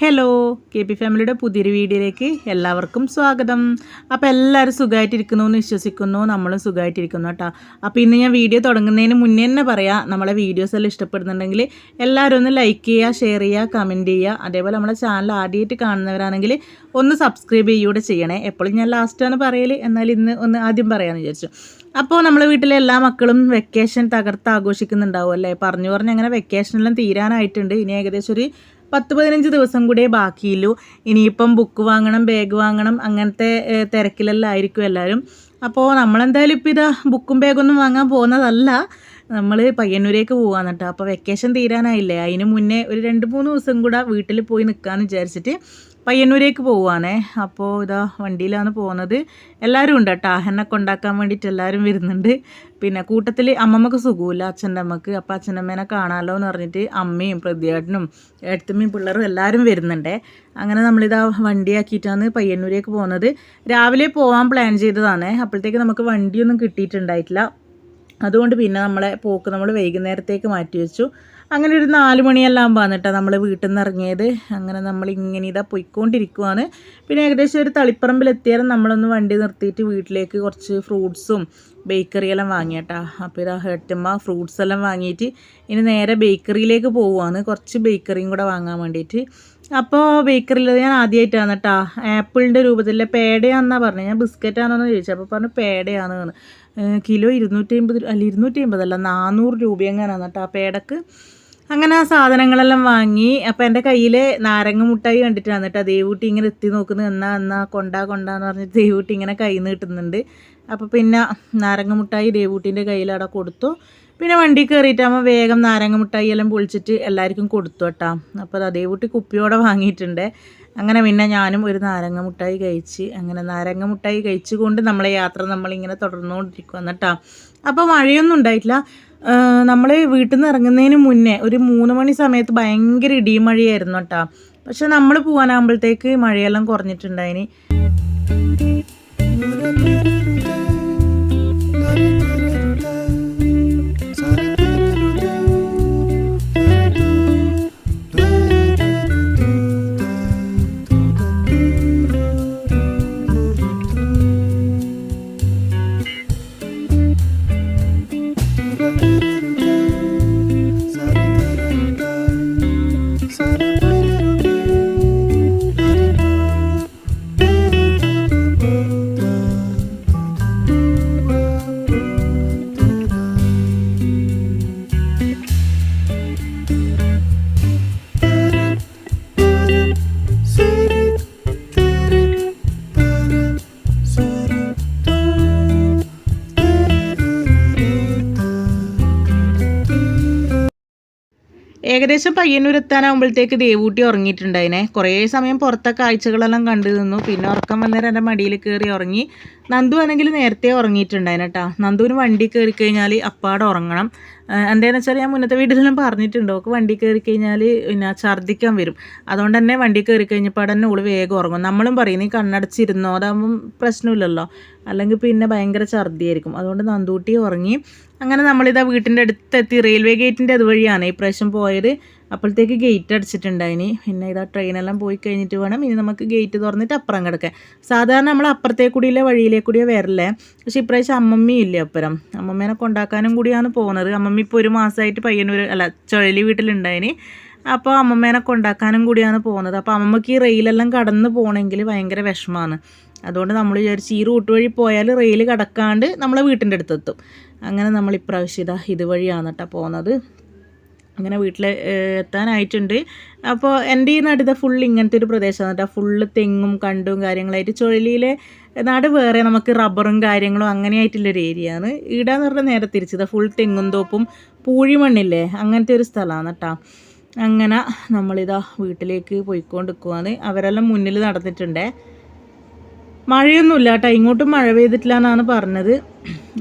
Hello K P ഫാമിലിയുടെ പുതിയൊരു വീഡിയോയിലേക്ക് എല്ലാവർക്കും സ്വാഗതം. അപ്പോൾ എല്ലാവരും സുഖമായിട്ടിരിക്കുന്നു എന്ന് വിശ്വസിക്കുന്നു. നമ്മളും സുഖമായിട്ടിരിക്കുന്നു കേട്ടോ. അപ്പോൾ ഇന്ന് ഞാൻ വീഡിയോ തുടങ്ങുന്നതിന് മുന്നേ തന്നെ പറയാം. നമ്മളെ വീഡിയോസ് എല്ലാം ഇഷ്ടപ്പെടുന്നുണ്ടെങ്കിൽ എല്ലാവരും ഒന്ന് ലൈക്ക് ചെയ്യുക ഷെയർ ചെയ്യുക കമന്റ് ചെയ്യുക. അതേപോലെ നമ്മളെ ചാനൽ ആദ്യമായിട്ട് കാണുന്നവരാണെങ്കിൽ ഒന്ന് സബ്സ്ക്രൈബ് ചെയ്യുകയൂടെ ചെയ്യണേ. എപ്പോഴും ഞാൻ ലാസ്റ്റാണ് പറയൽ എന്നാൽ ഇന്ന് ഒന്ന് ആദ്യം പറയാമെന്ന് വിചാരിച്ചു. അപ്പോൾ നമ്മളെ വീട്ടിലെ എല്ലാ മക്കളും വെക്കേഷൻ തകർത്ത് ആഘോഷിക്കുന്നുണ്ടാവും അല്ലേ? പറഞ്ഞു പറഞ്ഞ് അങ്ങനെ വെക്കേഷനെല്ലാം തീരാനായിട്ടുണ്ട്. ഇനി ഏകദേശം ഒരു പത്ത് പതിനഞ്ച് ദിവസം കൂടിയേ ബാക്കിയുള്ളൂ ഇനിയിപ്പം ബുക്ക് വാങ്ങണം ബാഗ് വാങ്ങണം അങ്ങനത്തെ തിരക്കിലെല്ലാം ആയിരിക്കും എല്ലാവരും അപ്പോൾ നമ്മളെന്തായാലും ഇപ്പോൾ ഇതാ ബുക്കും ബാഗൊന്നും വാങ്ങാൻ പോകുന്നതല്ല. നമ്മൾ പയ്യന്നൂരേക്ക് പോകാൻ കേട്ടോ അപ്പോൾ വെക്കേഷൻ തീരാനായില്ലേ? അതിന് മുന്നേ ഒരു രണ്ട് മൂന്ന് ദിവസം കൂടെ വീട്ടിൽ പോയി നിൽക്കാമെന്ന് വിചാരിച്ചിട്ട് പയ്യന്നൂരേക്ക് പോവുകയാണേ അപ്പോൾ ഇതാ വണ്ടിയിലാണ് പോകുന്നത് എല്ലാവരും ഉണ്ട് കേട്ടോ എന്നെ കൊണ്ടാക്കാൻ വേണ്ടിയിട്ട് എല്ലാവരും വരുന്നുണ്ട്. പിന്നെ കൂട്ടത്തിൽ അമ്മമ്മക്ക് സുഖമില്ല അച്ഛന്റെ അമ്മയ്ക്ക്. അപ്പോൾ അച്ഛന്റെ അമ്മേനെ കാണാമല്ലോ എന്ന് പറഞ്ഞിട്ട് അമ്മയും പ്രതിയേട്ടനും ഏട്ടത്തമ്മയും പിള്ളേരും എല്ലാവരും വരുന്നുണ്ട്. അങ്ങനെ നമ്മളിതാ വണ്ടിയാക്കിയിട്ടാണ് പയ്യന്നൂരേക്ക് പോകുന്നത് രാവിലെ പോകാൻ പ്ലാൻ ചെയ്തതാണ്. അപ്പോഴത്തേക്ക് നമുക്ക് വണ്ടിയൊന്നും കിട്ടിയിട്ടുണ്ടായിട്ടില്ല. അതുകൊണ്ട് പിന്നെ നമ്മളെ പോക്ക് നമ്മൾ വൈകുന്നേരത്തേക്ക് മാറ്റി വെച്ചു. അങ്ങനെ ഒരു നാല് മണിയെല്ലാം വന്നിട്ടാണ് നമ്മൾ വീട്ടിൽ നിന്ന് ഇറങ്ങിയത്. അങ്ങനെ നമ്മൾ ഇങ്ങനെ ഇതാ പോയിക്കൊണ്ടിരിക്കുവാണ്. പിന്നെ ഏകദേശം ഒരു തളിപ്പറമ്പിലെത്തിയാലും നമ്മളൊന്ന് വണ്ടി നിർത്തിയിട്ട് വീട്ടിലേക്ക് കുറച്ച് ഫ്രൂട്ട്സും ബേക്കറിയെല്ലാം വാങ്ങിയട്ടാ അപ്പോൾ ഇതാ ഹേട്ടമ്മ ഫ്രൂട്ട്സ് എല്ലാം വാങ്ങിയിട്ട് ഇനി നേരെ ബേക്കറിയിലേക്ക് പോവുകയാണ് കുറച്ച് ബേക്കറിയും കൂടെ വാങ്ങാൻ വേണ്ടിയിട്ട്. അപ്പോൾ ബേക്കറിയിൽ ഞാൻ ആദ്യമായിട്ടാണ് കേട്ടോ. ആപ്പിളിന്റെ രൂപത്തിലെ പേടയാണെന്നാണ് പറഞ്ഞത്. ഞാൻ ബിസ്ക്കറ്റാണെന്ന് ചോദിച്ചത്. അപ്പോൾ പറഞ്ഞു പേടയാണ്. കിലോ ഇരുന്നൂറ്റി അമ്പത് അല്ല ഇരുന്നൂറ്റി അല്ല നാനൂറ് രൂപ കേട്ടോ ആ പേടക്ക്. അങ്ങനെ ആ സാധനങ്ങളെല്ലാം വാങ്ങി അപ്പം എന്റെ കയ്യിൽ നാരങ്ങ മുട്ടായി കണ്ടിട്ടാണ് കേട്ടോ ദേവൂട്ടി ഇങ്ങനെ എത്തി നോക്കുന്നത് എന്നാ എന്നാ കൊണ്ടാ കൊണ്ടാന്ന് പറഞ്ഞിട്ട് ദേവൂട്ടി ഇങ്ങനെ കയ്യിൽ നിന്ന് കിട്ടുന്നുണ്ട്. അപ്പോൾ പിന്നെ നാരങ്ങ മുട്ടായി ദേവൂട്ടിന്റെ കയ്യിൽ അവിടെ കൊടുത്തു. പിന്നെ വണ്ടി കയറിയിട്ടാകുമ്പോൾ വേഗം നാരങ്ങ മുട്ടായി എല്ലാം പൊളിച്ചിട്ട് എല്ലാവർക്കും കൊടുത്തു കേട്ടോ. അപ്പോൾ അത് ദേവൂട്ടി കുപ്പിയോടെ വാങ്ങിയിട്ടുണ്ട്. അങ്ങനെ പിന്നെ ഞാനും ഒരു നാരങ്ങ മുട്ടായി കഴിച്ച് അങ്ങനെ നാരങ്ങ മുട്ടായി കഴിച്ചുകൊണ്ട് നമ്മളെ യാത്ര നമ്മളിങ്ങനെ തുടർന്നുകൊണ്ടിരിക്കുകയാണ് കേട്ടോ അപ്പോൾ മഴയൊന്നും ഉണ്ടായിട്ടില്ല. നമ്മൾ വീട്ടിൽ നിന്ന് ഇറങ്ങുന്നതിന് മുന്നേ ഒരു മൂന്ന് മണി സമയത്ത് ഭയങ്കര ഇടിയും മഴയായിരുന്നു കേട്ടോ പക്ഷെ നമ്മൾ പോകാനാകുമ്പോഴത്തേക്ക് മഴയെല്ലാം കുറഞ്ഞിട്ടുണ്ടായിനി. ഏകദേശം പയ്യന്നൂരെത്താനാകുമ്പോഴത്തേക്ക് ദേവൂട്ടി ഉറങ്ങിയിട്ടുണ്ടായിനെ. കുറേ സമയം പുറത്തെ കാഴ്ചകളെല്ലാം കണ്ടു നിന്നു. പിന്നെ ഉറക്കം വന്നേരം എന്റെ മടിയിൽ കയറി ഉറങ്ങി. നന്ദു ആണെങ്കിൽ നേരത്തെ ഉറങ്ങിയിട്ടുണ്ടായിന് കേട്ടോ നന്ദുവിന് വണ്ടി കയറി കഴിഞ്ഞാൽ അപ്പാടെ ഉറങ്ങണം. എന്താണെന്ന് വെച്ചാൽ ഞാൻ മുന്നത്തെ വീട്ടിലെല്ലാം പറഞ്ഞിട്ടുണ്ട്. ഓക്ക് വണ്ടി കയറി കഴിഞ്ഞാൽ പിന്നെ ഛർദ്ദിക്കാൻ വരും. അതുകൊണ്ട് തന്നെ വണ്ടി കയറി കഴിഞ്ഞപ്പോൾ തന്നെ ഉള്ളു വേഗം ഉറങ്ങും. നമ്മളും പറയും നീ കണ്ണടച്ചിരുന്നോ? അതാകുമ്പം പ്രശ്നമില്ലല്ലോ. അല്ലെങ്കിൽ പിന്നെ ഭയങ്കര ഛർദ്ദിയായിരിക്കും. അതുകൊണ്ട് നന്ദൂട്ടി ഉറങ്ങി. അങ്ങനെ നമ്മളിതാ വീട്ടിന്റെ അടുത്തെത്തി റെയിൽവേ ഗേറ്റിന്റെ അതുവഴിയാണ് ഈ പ്രാവശ്യം പോയത്. അപ്പോഴത്തേക്ക് ഗേറ്റ് അടച്ചിട്ടുണ്ടായിനി. പിന്നെ ഇതാ ട്രെയിനെല്ലാം പോയി കഴിഞ്ഞിട്ട് വേണം ഇനി നമുക്ക് ഗേറ്റ് തുറന്നിട്ട് അപ്പുറം കിടക്കാൻ. സാധാരണ നമ്മൾ അപ്പുറത്തേ കൂടിയില്ല വഴിയിലേ കൂടിയേ വരല്ലേ പക്ഷേ ഇപ്രാവശ്യം അമ്മമ്മയില്ലേ അപ്പുറം. അമ്മമ്മേനെ കൊണ്ടാക്കാനും കൂടിയാണ് പോകുന്നത് അമ്മമ്മ ഇപ്പോൾ ഒരു മാസമായിട്ട് പയ്യന്നൂർ അല്ല ചുഴലി വീട്ടിലുണ്ടായിനി. അപ്പോൾ അമ്മമ്മേനെ കൊണ്ടാക്കാനും കൂടിയാണ് പോകുന്നത് അപ്പോൾ അമ്മമ്മക്ക് ഈ റെയിലെല്ലാം കടന്ന് പോകണമെങ്കിൽ ഭയങ്കര വിഷമമാണ് അതുകൊണ്ട് നമ്മൾ വിചാരിച്ച് ഈ റൂട്ട് വഴി പോയാൽ റെയിൽ കടക്കാണ്ട് നമ്മളെ വീട്ടിന്റെ അടുത്തെത്തും. അങ്ങനെ നമ്മൾ ഇപ്രാവശ്യം ഇതാ ഇതുവഴിയാണ് കേട്ടോ പോകുന്നത് അങ്ങനെ വീട്ടിൽ എത്താനായിട്ടുണ്ട്. അപ്പോൾ എന്റെ ഈ നാട്ടിൽ ഫുൾ ഇങ്ങനത്തെ ഒരു പ്രദേശമാണ് കേട്ടോ ഫുള്ള് തെങ്ങും കണ്ടും കാര്യങ്ങളായിട്ട് ചുഴലിയിലെ നാട് വേറെ നമുക്ക് റബ്ബറും കാര്യങ്ങളും അങ്ങനെയായിട്ടുള്ളൊരു ഏരിയ ആണ്. ഇവിടെ എന്ന് പറഞ്ഞാൽ നേരെ തിരിച്ചത് ഫുൾ തെങ്ങും തോപ്പും പൂഴിമണ്ണില്ലേ അങ്ങനത്തെ ഒരു സ്ഥലമാണ് കേട്ടോ അങ്ങനെ നമ്മളിതാ വീട്ടിലേക്ക് പോയിക്കൊണ്ടിരിക്കുവാണ്. അവരെല്ലാം മുന്നിൽ നടന്നിട്ടുണ്ടേ. മഴയൊന്നുമില്ല കേട്ടോ ഇങ്ങോട്ടും മഴ പെയ്തിട്ടില്ല എന്നാണ് പറഞ്ഞത്.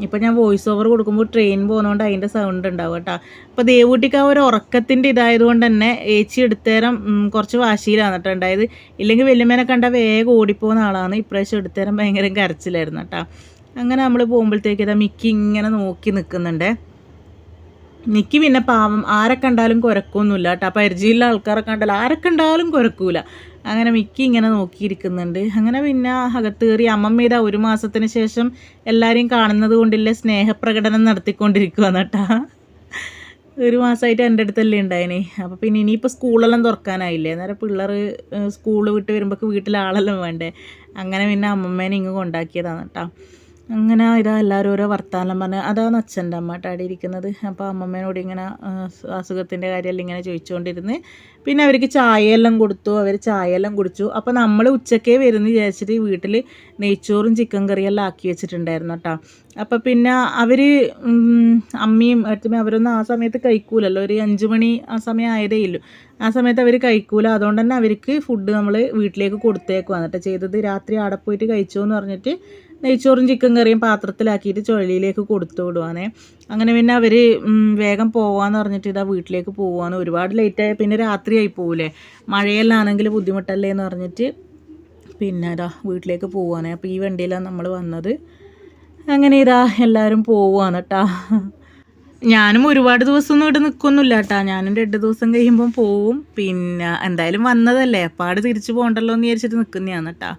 ഇപ്പം ഞാൻ വോയിസ് ഓവർ കൊടുക്കുമ്പോൾ ട്രെയിൻ പോകുന്നതുകൊണ്ട് അതിന്റെ സൗണ്ട് ഉണ്ടാവും കേട്ടോ അപ്പോൾ ദേവൂട്ടിക്ക് ആ ഒരു ഉറക്കത്തിന്റെ ഇതായതുകൊണ്ട് തന്നെ ഏച്ചി എടുത്തേരം കുറച്ച് വാശിയിലാണ് കേട്ടോ ഉണ്ടായത്. ഇല്ലെങ്കിൽ വലിയമേനെ കണ്ട വേഗം ഓടിപ്പോകുന്ന ആളാണ്. ഇപ്രാവശ്യം എടുത്തേരം ഭയങ്കര കരച്ചിലായിരുന്നു കേട്ടോ അങ്ങനെ നമ്മൾ പോകുമ്പോഴത്തേക്ക് ഇതാ മിക്കി ഇങ്ങനെ നോക്കി നിൽക്കുന്നുണ്ട് നിക്ക് പിന്നെ പാവം ആരെ കണ്ടാലും കുരക്കൊന്നുമില്ല കേട്ടോ പരിചയമുള്ള ആൾക്കാരെ കണ്ടാലും ആരെ കണ്ടാലും കുരക്കൂല. അങ്ങനെ മിക്കി ഇങ്ങനെ നോക്കിയിരിക്കുന്നുണ്ട്. അങ്ങനെ പിന്നെ അകത്ത് കയറി അമ്മമ്മേത ഒരു മാസത്തിന് ശേഷം എല്ലാവരെയും കാണുന്നത് കൊണ്ടില്ലേ സ്നേഹപ്രകടനം നടത്തിക്കൊണ്ടിരിക്കുകയാണ് കേട്ടാ. ഒരു മാസമായിട്ട് എന്റെ അടുത്തല്ലേ ഉണ്ടായിനി. അപ്പോൾ പിന്നെ ഇനിയിപ്പോൾ സ്കൂളെല്ലാം തുറക്കാനായില്ലേ? അന്നേരം പിള്ളേർ സ്കൂൾ വിട്ട് വരുമ്പോൾ വീട്ടിൽ ആളെല്ലാം വേണ്ടേ? അങ്ങനെ പിന്നെ അമ്മമ്മേനെ ഇങ്ങ് കൊണ്ടാക്കിയതാണ് കേട്ടോ. അങ്ങനെ ഇതാ എല്ലാവരും ഓരോ വർത്തമാനം പറഞ്ഞ് അതാണ് അച്ഛന്റെ അമ്മ ടാടി ഇരിക്കുന്നത്. അപ്പോൾ അമ്മമ്മേനോട് ഇങ്ങനെ അസുഖത്തിന്റെ കാര്യമെല്ലാം ഇങ്ങനെ ചോദിച്ചുകൊണ്ടിരുന്ന്. പിന്നെ അവർക്ക് ചായയെല്ലാം കൊടുത്തു അവർ ചായയെല്ലാം കുടിച്ചു. അപ്പോൾ നമ്മൾ ഉച്ചക്കേ വരുന്ന വിചാരിച്ചിട്ട് വീട്ടിൽ നെയ്ച്ചോറും ചിക്കൻ കറിയെല്ലാം ആക്കി വെച്ചിട്ടുണ്ടായിരുന്നു കേട്ടോ. അപ്പോൾ പിന്നെ അവർ അമ്മയും അച്ഛനും അവരൊന്നും ആ സമയത്ത് കഴിക്കൂലല്ലോ. ഒരു അഞ്ച് മണി ആ സമയം ആയതേ ഇല്ലു. ആ സമയത്ത് അവർ കഴിക്കൂല. അതുകൊണ്ട് തന്നെ അവർക്ക് ഫുഡ് നമ്മൾ വീട്ടിലേക്ക് കൊടുത്തേക്കുവാണ് കേട്ടോ ചെയ്തത് രാത്രി ആടെ പോയിട്ട് കഴിച്ചു എന്ന് പറഞ്ഞിട്ട് നെയ്ച്ചോറും ചിക്കൻ കറിയും പാത്രത്തിലാക്കിയിട്ട് ചുഴലിയിലേക്ക് കൊടുത്തു വിടുവാണേ. അങ്ങനെ പിന്നെ അവർ വേഗം പോവാന്ന് പറഞ്ഞിട്ട് ഇതാ വീട്ടിലേക്ക് പോവാന്ന് ഒരുപാട് ലേറ്റായ പിന്നെ രാത്രിയായി പോവില്ലേ മഴയെല്ലാണെങ്കിൽ ബുദ്ധിമുട്ടല്ലേ എന്ന് പറഞ്ഞിട്ട് പിന്നെ ഇതാ വീട്ടിലേക്ക് പോവാണ്. അപ്പോൾ ഈ വണ്ടിയിലാണ് നമ്മൾ വന്നത്. അങ്ങനെ ഇതാ എല്ലാവരും പോവാണ് കേട്ടാ ഞാനും ഒരുപാട് ദിവസമൊന്നും ഇവിടെ നിൽക്കൊന്നുമില്ല കേട്ടാ ഞാനും രണ്ട് ദിവസം കഴിയുമ്പം പോവും. പിന്നെ എന്തായാലും വന്നതല്ലേ. അപ്പാട് തിരിച്ചു പോകണ്ടല്ലോ എന്ന് വിചാരിച്ചിട്ട് നിൽക്കുന്നതാണ് കേട്ടാ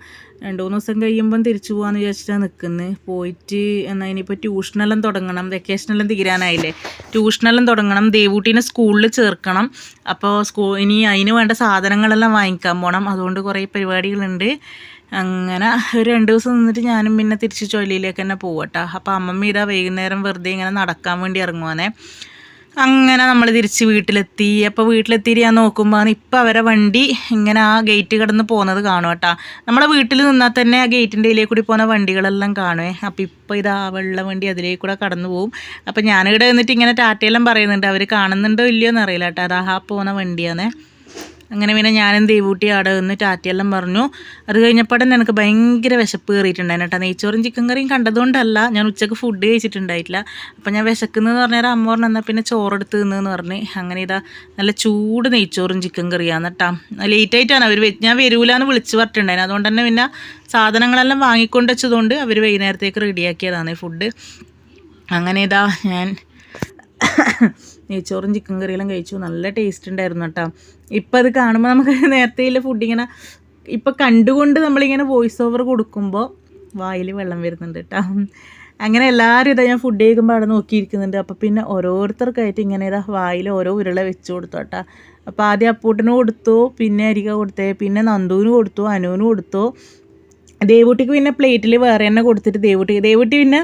രണ്ട് മൂന്ന് ദിവസം കഴിയുമ്പം തിരിച്ചു പോകാമെന്ന് വിചാരിച്ചിട്ടാണ് നിൽക്കുന്നത് പോയിട്ട് എന്നാൽ ഇനിയിപ്പോൾ ട്യൂഷനെല്ലാം തുടങ്ങണം. വെക്കേഷനെല്ലാം തീരാനായില്ലേ? ട്യൂഷനെല്ലാം തുടങ്ങണം. ദേവൂട്ടീനെ സ്കൂളിൽ ചേർക്കണം. അപ്പോൾ സ്കൂ ഇനി അതിന് വേണ്ട സാധനങ്ങളെല്ലാം വാങ്ങിക്കാൻ പോകണം അതുകൊണ്ട് കുറേ പരിപാടികളുണ്ട്. അങ്ങനെ ഒരു രണ്ട് ദിവസം നിന്നിട്ട് ഞാനും പിന്നെ തിരിച്ച് ചൊല്ലിയിലേക്ക് തന്നെ പോവട്ടോ. അപ്പോൾ അമ്മമ്മ ഇതാ വൈകുന്നേരം വെറുതെ ഇങ്ങനെ നടക്കാൻ വേണ്ടി ഇറങ്ങുവാനേ അങ്ങനെ നമ്മൾ തിരിച്ച് വീട്ടിലെത്തി. അപ്പോൾ വീട്ടിലെത്തിയിട്ട് ഞാൻ നോക്കുമ്പോൾ ഇപ്പോൾ അവരെ വണ്ടി ഇങ്ങനെ ആ ഗേറ്റ് കിടന്ന് പോകുന്നത് കാണും കേട്ടോ. നമ്മുടെ വീട്ടിൽ നിന്നാൽ തന്നെ ആ ഗേറ്റിന്റെ ഇതിലേ കൂടി പോകുന്ന വണ്ടികളെല്ലാം കാണുമേ അപ്പോൾ ഇപ്പോൾ ഇതാ വെള്ള വണ്ടി അതിലേക്ക് കൂടെ കടന്നു പോകും അപ്പോൾ ഞാനിവിടെ നിന്നിട്ട് ഇങ്ങനെ ടാറ്റയെല്ലാം പറയുന്നുണ്ട്. അവർ കാണുന്നുണ്ടോ ഇല്ലയോ എന്നറിയില്ല കേട്ടോ. അതാ പോകുന്ന വണ്ടിയാണേ അങ്ങനെ പിന്നെ ഞാനും ദേവൂട്ടി അവിടെ നിന്ന് ടാറ്റയെല്ലാം പറഞ്ഞു. അത് കഴിഞ്ഞപ്പോഴും എനിക്ക് ഭയങ്കര വിശപ്പ് കയറിയിട്ടുണ്ടായിരുന്നു കേട്ടോ. നെയ്ച്ചോറും ചിക്കൻ കറിയും കണ്ടതുകൊണ്ടല്ല ഞാൻ ഉച്ചയ്ക്ക് ഫുഡ് കഴിച്ചിട്ടുണ്ടായിട്ടില്ല. അപ്പം ഞാൻ വിശക്കുന്നതെന്ന് പറഞ്ഞാൽ അമ്മ പറഞ്ഞു എന്നാൽ പിന്നെ ചോറെടുത്ത് തിന്നെന്ന് പറഞ്ഞ്. അങ്ങനെ ഇതാ നല്ല ചൂട് നെയ്ച്ചോറും ചിക്കൻ കറിയാണ് കേട്ടോ. ലേറ്റായിട്ടാണ് അവർ ഞാൻ വരൂലെന്ന് വിളിച്ച് പറഞ്ഞിട്ടുണ്ടായിരുന്നു. അതുകൊണ്ട് തന്നെ പിന്നെ സാധനങ്ങളെല്ലാം വാങ്ങിക്കൊണ്ട് വെച്ചതുകൊണ്ട് അവർ വൈകുന്നേരത്തേക്ക് റെഡിയാക്കിയതാണ് ഫുഡ് അങ്ങനെ ഇതാ ഞാൻ നെയ്ച്ചോറും ചിക്കൻ കറിയെല്ലാം കഴിച്ചു. നല്ല ടേസ്റ്റ് ഉണ്ടായിരുന്നു കേട്ടോ. ഇപ്പം അത് കാണുമ്പോൾ നമുക്ക് നേരത്തെ ഫുഡ് ഇങ്ങനെ ഇപ്പം കണ്ടുകൊണ്ട് നമ്മളിങ്ങനെ വോയിസ് ഓവർ കൊടുക്കുമ്പോൾ വായിൽ വെള്ളം വരുന്നുണ്ട് കേട്ടോ അങ്ങനെ എല്ലാവരും ഇതാ ഞാൻ ഫുഡ് കഴിക്കുമ്പോൾ അവിടെ നോക്കിയിരിക്കുന്നുണ്ട്. അപ്പോൾ പിന്നെ ഓരോരുത്തർക്കായിട്ട് ഇങ്ങനെ ഇതാ വായിൽ ഓരോ ഉരുള വെച്ച് കൊടുത്തു കേട്ടോ അപ്പോൾ ആദ്യം അപ്പൂട്ടിന് കൊടുത്തു പിന്നെ അരിക കൊടുത്തേ പിന്നെ നന്ദുവിന് കൊടുത്തു അനുവിന് കൊടുത്തു. ദേവൂട്ടിക്ക് പിന്നെ പ്ലേറ്റിൽ വേറെ തന്നെ കൊടുത്തിട്ട് ദേവൂട്ടി ദേവൂട്ടി പിന്നെ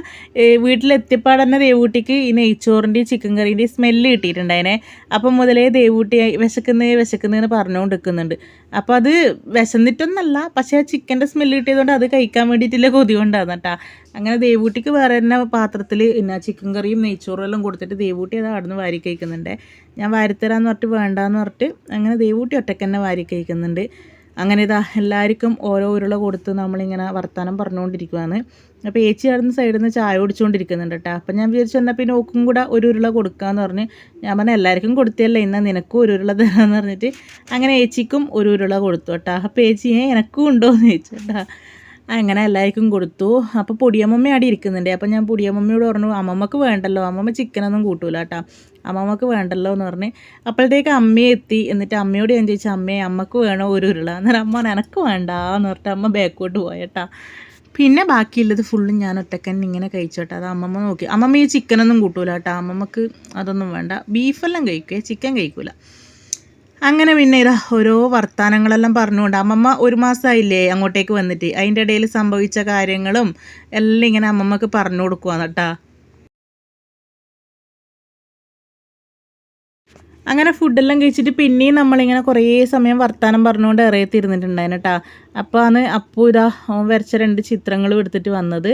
വീട്ടിലെത്തിയപ്പാട് ദേവൂട്ടിക്ക് ഈ നെയ്ച്ചോറിന്റെയും ചിക്കൻ കറീന്റെയും സ്മെല്ല് കിട്ടിയിട്ടുണ്ടായിനെ. അപ്പം മുതലേ ദേവൂട്ടി വിശക്കുന്നേ വിശക്കുന്നതെന്ന് പറഞ്ഞുകൊണ്ടിരിക്കുന്നുണ്ട്. അപ്പോൾ അത് വിശന്നിട്ടൊന്നല്ല പക്ഷേ ആ ചിക്കന്റെ സ്മെല്ല് കിട്ടിയതുകൊണ്ട് അത് കഴിക്കാൻ വേണ്ടിയിട്ടില്ല കൊതി കൊണ്ടാണ് അങ്ങനെ ദേവൂട്ടിക്ക് വേറെ തന്നെ പാത്രത്തിൽ പിന്നെ ചിക്കൻ കറിയും നെയ്ച്ചോറും എല്ലാം കൊടുത്തിട്ട് ദേവൂട്ടി അത് അവിടെ നിന്ന് വാരി കഴിക്കുന്നുണ്ട്. ഞാൻ വാരിത്തരാന്ന് പറഞ്ഞിട്ട് വേണ്ടാന്ന് പറഞ്ഞിട്ട് അങ്ങനെ ദേവൂട്ടി ഒറ്റക്കന്നെ വാരി കഴിക്കുന്നുണ്ട്. അങ്ങനെ ഇതാ എല്ലാവർക്കും ഓരോ ഉരുള കൊടുത്ത് നമ്മളിങ്ങനെ വർത്തമാനം പറഞ്ഞുകൊണ്ടിരിക്കുവാണ്. അപ്പോൾ ഏച്ചി അവിടെ സൈഡിൽ നിന്ന് ചായ കുടിച്ചുകൊണ്ടിരിക്കുന്നുണ്ട് കേട്ടോ അപ്പം ഞാൻ വിചാരിച്ചു എന്നാൽ പിന്നെ ഓക്കും കൂടെ ഒരു ഉരുള കൊടുക്കാമെന്ന് പറഞ്ഞ് ഞാൻ പറഞ്ഞാൽ എല്ലാവർക്കും കൊടുത്തല്ലേ ഇന്ന് നിനക്കും ഒരു ഉരുള തരാമെന്ന് പറഞ്ഞിട്ട് അങ്ങനെ ഏച്ചിക്കും ഒരു ഉരുള കൊടുത്തു കേട്ടോ അപ്പോൾ ഏച്ചി എനക്കും ഉണ്ടോയെന്ന് ചോദിച്ചു കേട്ടോ അങ്ങനെ എല്ലാവർക്കും കൊടുത്തു. അപ്പോൾ പൊടിയമ്മമ്മ അവിടെ ഇരിക്കുന്നുണ്ട്. അപ്പോൾ ഞാൻ പൊടിയമ്മമ്മയോട് പറഞ്ഞു അമ്മമ്മക്ക് വേണ്ടല്ലോ അമ്മമ്മ ചിക്കനൊന്നും കൂട്ടൂല കേട്ടോ അമ്മമ്മക്ക് വേണ്ടല്ലോ എന്ന് പറഞ്ഞ് അപ്പോഴത്തേക്ക് അമ്മയെ എത്തി. എന്നിട്ട് അമ്മയോട് ഞാൻ ചോദിച്ചു അമ്മയെ അമ്മയ്ക്ക് വേണോ ഒരു ഉരുള? അന്നേരം അമ്മ എനക്ക് വേണ്ട എന്ന് പറഞ്ഞിട്ട് അമ്മ ബാക്കോട്ട് പോയട്ടാ പിന്നെ ബാക്കിയുള്ളത് ഫുള്ളും ഞാൻ ഒറ്റക്കൻ ഇങ്ങനെ കഴിച്ചോട്ടെ അത് അമ്മമ്മ നോക്കി. അമ്മമ്മ ഈ ചിക്കനൊന്നും കൂട്ടൂല കേട്ടോ അമ്മമ്മക്ക് അതൊന്നും വേണ്ട. ബീഫെല്ലാം കഴിക്കുക ചിക്കൻ കഴിക്കൂല. അങ്ങനെ പിന്നെ ഇതാ ഓരോ വർത്തമാനങ്ങളെല്ലാം പറഞ്ഞുകൊണ്ട് അമ്മമ്മ ഒരു മാസമായില്ലേ അങ്ങോട്ടേക്ക് വന്നിട്ട്. അതിന്റെ ഇടയിൽ സംഭവിച്ച കാര്യങ്ങളും എല്ലാം ഇങ്ങനെ അമ്മമ്മക്ക് പറഞ്ഞു കൊടുക്കുവാന്ന് കേട്ടാ അങ്ങനെ ഫുഡെല്ലാം കഴിച്ചിട്ട് പിന്നെയും നമ്മളിങ്ങനെ കുറേ സമയം വർത്തമാനം പറഞ്ഞുകൊണ്ട് ഇറയത്തിരുന്നിട്ടുണ്ടായിരുന്നു കേട്ടോ അപ്പോൾ ആണ് അപ്പോൾ ഇതാ അവൻ വരച്ച രണ്ട് ചിത്രങ്ങളും എടുത്തിട്ട് വന്നത്.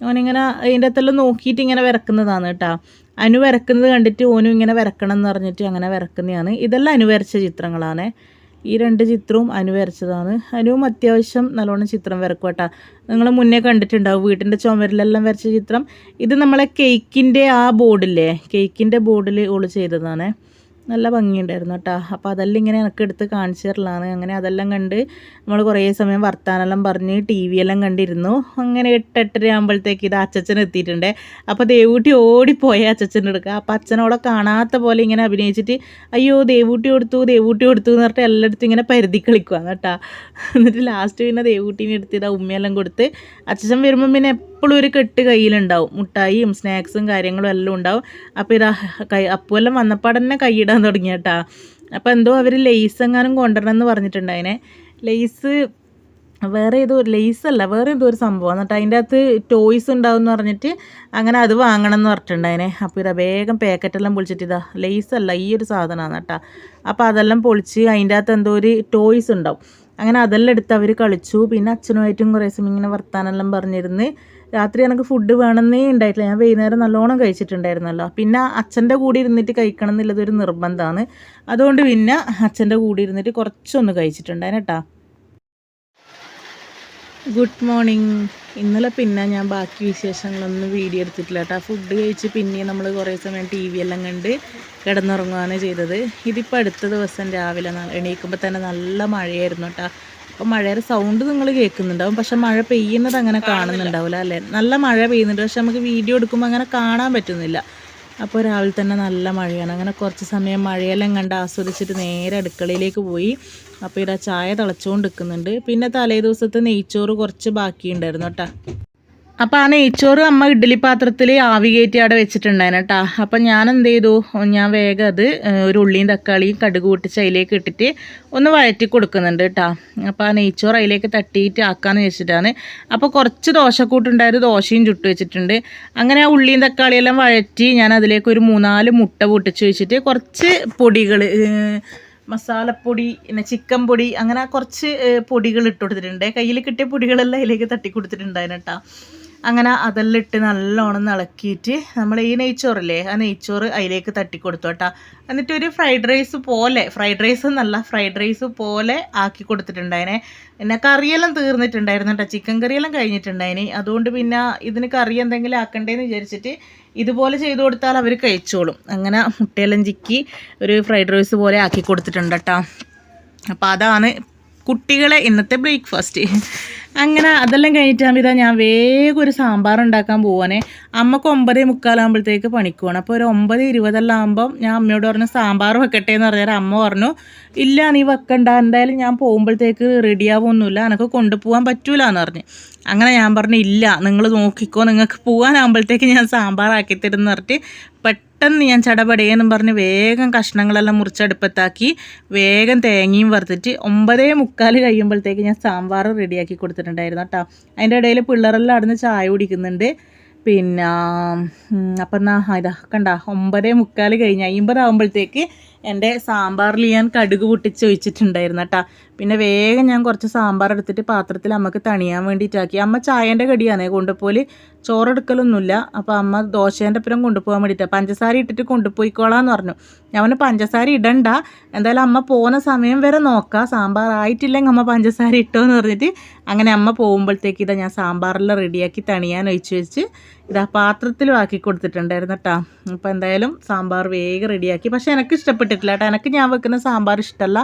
അവനിങ്ങനെ അതിന്റെ അകത്തെല്ലാം നോക്കിയിട്ട് ഇങ്ങനെ വരക്കുന്നതാണ് കേട്ടോ അനു വരക്കുന്നത് കണ്ടിട്ട് ഓനും ഇങ്ങനെ വരക്കണം എന്ന് പറഞ്ഞിട്ട് അങ്ങനെ വരക്കുന്നതാണ്. ഇതെല്ലാം അനു വരച്ച ചിത്രങ്ങളാണ്. ഈ രണ്ട് ചിത്രവും അനു വരച്ചതാണ്. അനുവും അത്യാവശ്യം നല്ലോണം ചിത്രം വരക്കും കേട്ടോ. നിങ്ങൾ മുന്നേ കണ്ടിട്ടുണ്ടാവും വീട്ടിന്റെ ചുമരിലെല്ലാം വരച്ച ചിത്രം. ഇത് നമ്മളെ കേക്കിന്റെ ആ ബോർഡില്ലേ കേക്കിന്റെ ബോർഡിൽ ഓൾ ചെയ്തതാണ്. നല്ല ഭംഗിയുണ്ടായിരുന്നു കേട്ടോ അപ്പോൾ അതെല്ലാം ഇങ്ങനെ എനിക്ക് എടുത്ത് കാണിച്ചു തരലാണ്. അങ്ങനെ അതെല്ലാം കണ്ട് നമ്മൾ കുറേ സമയം വർത്താനെല്ലാം പറഞ്ഞ് ടി വി എല്ലാം കണ്ടിരുന്നു. അങ്ങനെ എട്ട് എട്ടര ആകുമ്പോഴത്തേക്ക് ഇത് അച്ചച്ചൻ എത്തിയിട്ടുണ്ട്. അപ്പോൾ ദേവൂട്ടി ഓടിപ്പോയ അച്ഛച്ചന്റെ എടുക്കുക അപ്പോൾ അച്ഛനോടെ കാണാത്ത പോലെ ഇങ്ങനെ അഭിനയിച്ചിട്ട് അയ്യോ ദേവൂട്ടി കൊടുത്തു ദേവൂട്ടി കൊടുത്തു എന്ന് പറഞ്ഞിട്ട് എല്ലായിടത്തും ഇങ്ങനെ പരുതി കളിക്കുവാന്ന് കേട്ടോ എന്നിട്ട് ലാസ്റ്റ് പിന്നെ ദേവൂട്ടീനെ എടുത്ത് ഇതാ ഉമ്മയെല്ലാം കൊടുത്ത് അച്ഛൻ വരുമ്പം പിന്നെ എപ്പോഴും ഒരു കെട്ട് കയ്യിലുണ്ടാവും. മുട്ടായിയും സ്നാക്സും കാര്യങ്ങളും എല്ലാം ഉണ്ടാവും. അപ്പോൾ ഇതാ കൈ അപ്പുവെല്ലാം വന്നപ്പാടന്നെ തന്നെ കൈയിടാൻ തുടങ്ങി കേട്ടാ അപ്പോൾ എന്തോ അവർ ലേസ് എങ്ങാനും കൊണ്ടുവരണം എന്ന് പറഞ്ഞിട്ടുണ്ട് അതിനെ. ലേസ് വേറെ ഏതോ അല്ല വേറെ ഏതോ ഒരു സംഭവം. എന്നിട്ട് അതിന്റെ അകത്ത് ടോയ്സ് ഉണ്ടാവും എന്ന് പറഞ്ഞിട്ട് അങ്ങനെ അത് വാങ്ങണം എന്ന് പറഞ്ഞിട്ടുണ്ടായിനെ അപ്പോൾ ഇതാ വേഗം പാക്കറ്റെല്ലാം പൊളിച്ചിട്ട് ഇതാ അല്ല ഈ ഒരു സാധനമാണ് കേട്ടോ. അപ്പോൾ അതെല്ലാം പൊളിച്ച് അതിന്റെ അകത്ത് എന്തോ ഒരു ടോയ്സ് ഉണ്ടാവും. അങ്ങനെ അതെല്ലാം എടുത്ത് അവർ കളിച്ചു. പിന്നെ അച്ഛനുമായിട്ടും കുറേ സമയം ഇങ്ങനെ വർത്താനെല്ലാം പറഞ്ഞിരുന്ന് രാത്രി എനിക്ക് ഫുഡ് വേണമെന്നേ ഉണ്ടായിട്ടില്ല. ഞാൻ വൈകുന്നേരം നല്ലോണം കഴിച്ചിട്ടുണ്ടായിരുന്നല്ലോ. പിന്നെ അച്ഛന്റെ കൂടെ ഇരുന്നിട്ട് കഴിക്കണം എന്നുള്ളത് ഒരു നിർബന്ധമാണ്. അതുകൊണ്ട് പിന്നെ അച്ഛന്റെ കൂടെ ഇരുന്നിട്ട് കുറച്ചൊന്ന് കഴിച്ചിട്ടുണ്ടായിരുന്നു കേട്ടോ. ഗുഡ് മോർണിംഗ് ഇന്നലെ പിന്നെ ഞാൻ ബാക്കി വിശേഷങ്ങളൊന്നും വീഡിയോ എടുത്തിട്ടില്ല കേട്ടോ. ഫുഡ് കഴിച്ച് പിന്നെ നമ്മൾ കുറേ സമയം ടി വി എല്ലാം കണ്ട് കിടന്നുറങ്ങുകയാണ് ചെയ്തത്. ഇതിപ്പോൾ അടുത്ത ദിവസം രാവിലെ എണീക്കുമ്പോൾ തന്നെ നല്ല മഴയായിരുന്നു കേട്ടോ. അപ്പോൾ മഴയുടെ സൗണ്ട് നിങ്ങൾ കേൾക്കുന്നുണ്ടാവും പക്ഷെ മഴ പെയ്യുന്നത് അങ്ങനെ കാണുന്നുണ്ടാവില്ല അല്ലേ? നല്ല മഴ പെയ്യുന്നുണ്ട്. പക്ഷെ നമുക്ക് വീഡിയോ എടുക്കുമ്പോൾ അങ്ങനെ കാണാൻ പറ്റുന്നില്ല. അപ്പോൾ രാവിലെ തന്നെ നല്ല മഴയാണ്. അങ്ങനെ കുറച്ച് സമയം മഴയെല്ലാം കണ്ട് ആസ്വദിച്ചിട്ട് നേരെ അടുക്കളയിലേക്ക് പോയി. അപ്പോൾ ഇവിടെ ചായ തിളച്ചുകൊണ്ട് നിൽക്കുന്നുണ്ട്. പിന്നെ തലേ ദിവസത്തെ നെയ്ച്ചോറ് കുറച്ച് ബാക്കിയുണ്ടായിരുന്നു കേട്ടോ. അപ്പോൾ ആ നെയ്ച്ചോറ് അമ്മ ഇഡ്ഡലി പാത്രത്തിൽ ആവി കയറ്റി അവിടെ വെച്ചിട്ടുണ്ടായിരുന്നു കേട്ടോ. അപ്പം ഞാൻ എന്ത് ചെയ്തു ഞാൻ വേഗം അത് ഒരു ഉള്ളിയും തക്കാളിയും കടുക് പൊട്ടിച്ച് അതിലേക്ക് ഇട്ടിട്ട് ഒന്ന് വഴറ്റി കൊടുക്കുന്നുണ്ട് കേട്ടോ. അപ്പോൾ ആ നെയ്ച്ചോറ് അതിലേക്ക് തട്ടിയിട്ട് ആക്കാമെന്ന് വെച്ചിട്ടാണ് അപ്പോൾ കുറച്ച് ദോശക്കൂട്ടുണ്ടായത് ദോശയും ചുട്ട് വെച്ചിട്ടുണ്ട്. അങ്ങനെ ആ ഉള്ളിയും തക്കാളിയെല്ലാം വഴറ്റി ഞാൻ അതിലേക്ക് ഒരു മൂന്നാൽ മുട്ട പൊട്ടിച്ച് വെച്ചിട്ട് കുറച്ച് പൊടികൾ മസാലപ്പൊടി പിന്നെ ചിക്കൻ പൊടി അങ്ങനെ കുറച്ച് പൊടികൾ ഇട്ട് കൊടുത്തിട്ടുണ്ട്. കയ്യിൽ കിട്ടിയ പൊടികളെല്ലാം അതിലേക്ക് തട്ടി കൊടുത്തിട്ടുണ്ടായിരുന്നു കേട്ടോ. അങ്ങനെ അതെല്ലാം ഇട്ട് നല്ലോണം ഇളക്കിയിട്ട് നമ്മൾ ഈ നെയ്ച്ചോറില്ലേ ആ നെയ്ച്ചോറ് അതിലേക്ക് തട്ടി കൊടുത്തോട്ടാ കേട്ടോ. എന്നിട്ട് ഒരു ഫ്രൈഡ് റൈസ് പോലെ ഫ്രൈഡ് റൈസ് എന്നല്ല ഫ്രൈഡ് റൈസ് പോലെ ആക്കി കൊടുത്തിട്ടുണ്ടായിനെ. പിന്നെ കറിയെല്ലാം തീർന്നിട്ടുണ്ടായിരുന്നു കേട്ടോ. ചിക്കൻ കറിയെല്ലാം കഴിഞ്ഞിട്ടുണ്ടായിന്. അതുകൊണ്ട് പിന്നെ ഇതിന് കറി എന്തെങ്കിലും ആക്കണ്ടേന്ന് വിചാരിച്ചിട്ട് ഇതുപോലെ ചെയ്തു കൊടുത്താൽ അവർ കഴിച്ചോളും. അങ്ങനെ മുട്ടയെല്ലാം ചിക്കി ഒരു ഫ്രൈഡ് റൈസ് പോലെ ആക്കി കൊടുത്തിട്ടുണ്ട് കേട്ടോ. അപ്പോൾ അതാണ് കുട്ടികളെ ഇന്നത്തെ ബ്രേക്ക്ഫാസ്റ്റ്. അങ്ങനെ അതെല്ലാം കഴിഞ്ഞിട്ടാകുമ്പോൾ ഇതാ ഞാൻ വേഗം ഒരു സാമ്പാർ ഉണ്ടാക്കാൻ പോവാനേ അമ്മയ്ക്ക് ഒമ്പതേ മുക്കാലാകുമ്പോഴത്തേക്ക് പണിക്ക് പോകണം അപ്പോൾ ഒരു ഒമ്പത് ഇരുപതെല്ലാം ആകുമ്പം ഞാൻ അമ്മയോട് പറഞ്ഞു സാമ്പാർ വെക്കട്ടെ എന്ന് പറഞ്ഞാൽ അമ്മ പറഞ്ഞു ഇല്ല നീ വെക്കണ്ട. എന്തായാലും ഞാൻ പോകുമ്പോഴത്തേക്ക് റെഡിയാവുമൊന്നുമില്ല എനിക്ക് കൊണ്ടുപോകാൻ പറ്റൂല എന്ന് പറഞ്ഞു. അങ്ങനെ ഞാൻ പറഞ്ഞു ഇല്ല നിങ്ങൾ നോക്കിക്കോ. നിങ്ങൾക്ക് പോകാനാകുമ്പോഴത്തേക്ക് ഞാൻ സാമ്പാർ ആക്കി പറഞ്ഞിട്ട് പെട്ടെന്ന് ഞാൻ ചടപടിയെന്നും പറഞ്ഞ് വേഗം കഷ്ണങ്ങളെല്ലാം മുറിച്ചടുപ്പത്താക്കി വേഗം തേങ്ങയും വറുത്തിട്ട് ഒമ്പതേ മുക്കാൽ കഴിയുമ്പോഴത്തേക്ക് ഞാൻ സാമ്പാർ റെഡിയാക്കി കൊടുത്തിട്ടുണ്ടായിരുന്നു കേട്ടോ. അതിന്റെ ഇടയിൽ പിള്ളേരെല്ലാം അവിടുന്ന് ചായ കുടിക്കുന്നുണ്ട്. പിന്നെ അപ്പം എന്നാ ഇതാ കണ്ട ഒമ്പതേ മുക്കാൽ കഴിഞ്ഞ് അമ്പതാകുമ്പോഴത്തേക്ക് എന്റെ സാമ്പാറിൽ ഞാൻ കടുക് പൊട്ടിച്ച് ഒഴിച്ചിട്ടുണ്ടായിരുന്നു കേട്ടോ പിന്നെ വേഗം ഞാൻ കുറച്ച് സാമ്പാർ എടുത്തിട്ട് പാത്രത്തിൽ അമ്മയ്ക്ക് തണിയാൻ വേണ്ടിയിട്ടാക്കി. അമ്മ ചായേന്റെ കടിയാണ് കൊണ്ടുപോയി ചോറെടുക്കലൊന്നുമില്ല. അപ്പോൾ അമ്മ ദോശേന്റെ അപ്പുറം കൊണ്ടുപോകാൻ വേണ്ടിയിട്ടാണ് പഞ്ചസാര ഇട്ടിട്ട് കൊണ്ടുപോയിക്കോളാന്ന് പറഞ്ഞു. ഞാൻ പറഞ്ഞു പഞ്ചസാര ഇടണ്ട. എന്തായാലും അമ്മ പോകുന്ന സമയം വരെ നോക്കാം. സാമ്പാർ ആയിട്ടില്ലെങ്കിൽ അമ്മ പഞ്ചസാര ഇട്ടോ എന്ന് പറഞ്ഞിട്ട്. അങ്ങനെ അമ്മ പോകുമ്പോഴത്തേക്ക് ഇതാ ഞാൻ സാമ്പാറിൽ റെഡിയാക്കി തണിയാൻ ഒഴിച്ച് വെച്ച് ഇതാ പാത്രത്തിലും ആക്കി കൊടുത്തിട്ടുണ്ടായിരുന്നു കേട്ടോ അപ്പോൾ എന്തായാലും സാമ്പാർ വേഗം റെഡിയാക്കി. പക്ഷേ എനിക്ക് ഇഷ്ടപ്പെട്ടിട്ടില്ല കേട്ടോ എനിക്ക് ഞാൻ വെക്കുന്ന സാമ്പാർ ഇഷ്ടമല്ല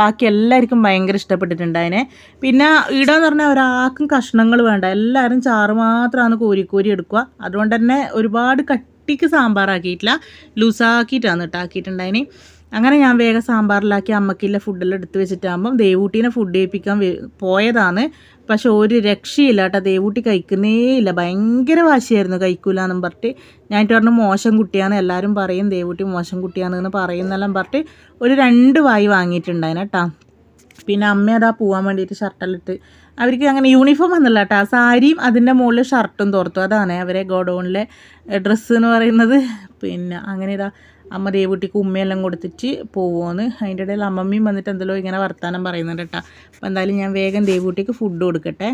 ബാക്കി എല്ലാവർക്കും ഭയങ്കര ഇഷ്ടപ്പെട്ടിട്ടുണ്ടായിനെ. പിന്നെ ഇടാന്ന് പറഞ്ഞാൽ ഒരാൾക്കും കഷ്ണങ്ങൾ വേണ്ട. എല്ലാവരും ചാറ് മാത്രമാണ് കോരി കോരി എടുക്കുക. അതുകൊണ്ട് തന്നെ ഒരുപാട് കട്ടിക്ക് സാമ്പാറാക്കിയിട്ടില്ല ലൂസാക്കിയിട്ടാണ് കേട്ടോ ആക്കിയിട്ടുണ്ടായിന്. അങ്ങനെ ഞാൻ വേഗം സാമ്പാറിലാക്കി അമ്മക്കില്ല ഫുഡെല്ലാം എടുത്ത് വെച്ചിട്ടാകുമ്പം ദേവൂട്ടീനെ ഫുഡ് ഏൽപ്പിക്കാൻ പോയതാണ്. പക്ഷെ ഒരു രക്ഷയില്ല കേട്ടോ ദേവൂട്ടി കഴിക്കുന്നേ ഇല്ല. ഭയങ്കര വാശിയായിരുന്നു കഴിക്കൂല എന്നും പറഞ്ഞിട്ട്. ഞാൻ പറഞ്ഞു മോശം കുട്ടിയാണ്. എല്ലാവരും പറയും ദേവൂട്ടി മോശം കുട്ടിയാണെന്ന് പറയുന്നെല്ലാം പറഞ്ഞിട്ട് ഒരു രണ്ട് വായി വാങ്ങിയിട്ടുണ്ടായിരുന്നു കേട്ടോ. പിന്നെ അമ്മ അതാ പോകാൻ വേണ്ടിയിട്ട് ഷർട്ടെല്ലാം ഇട്ട്. അവർക്ക് അങ്ങനെ യൂണിഫോം വന്നില്ല കേട്ടോ. സാരിയും അതിന്റെ മുകളിൽ ഷർട്ടും തോർത്തു. അതാണ് അവരെ ഗോഡൗണിലെ ഡ്രസ്സ് എന്ന് പറയുന്നത്. പിന്നെ അങ്ങനെ ഇതാ അമ്മ ദേവുട്ടിക്ക് ഉമ്മയെല്ലാം കൊടുത്തിട്ട് പോവുമെന്ന് അതിന്റെ ഇടയിൽ അമ്മമ്മയും വന്നിട്ട് എന്തെല്ലോ ഇങ്ങനെ വർത്തമാനം പറയുന്നുണ്ട് കേട്ടോ. അപ്പോൾ എന്തായാലും ഞാൻ വേഗം ദേവുട്ടിക്ക് ഫുഡ് കൊടുക്കട്ടെ.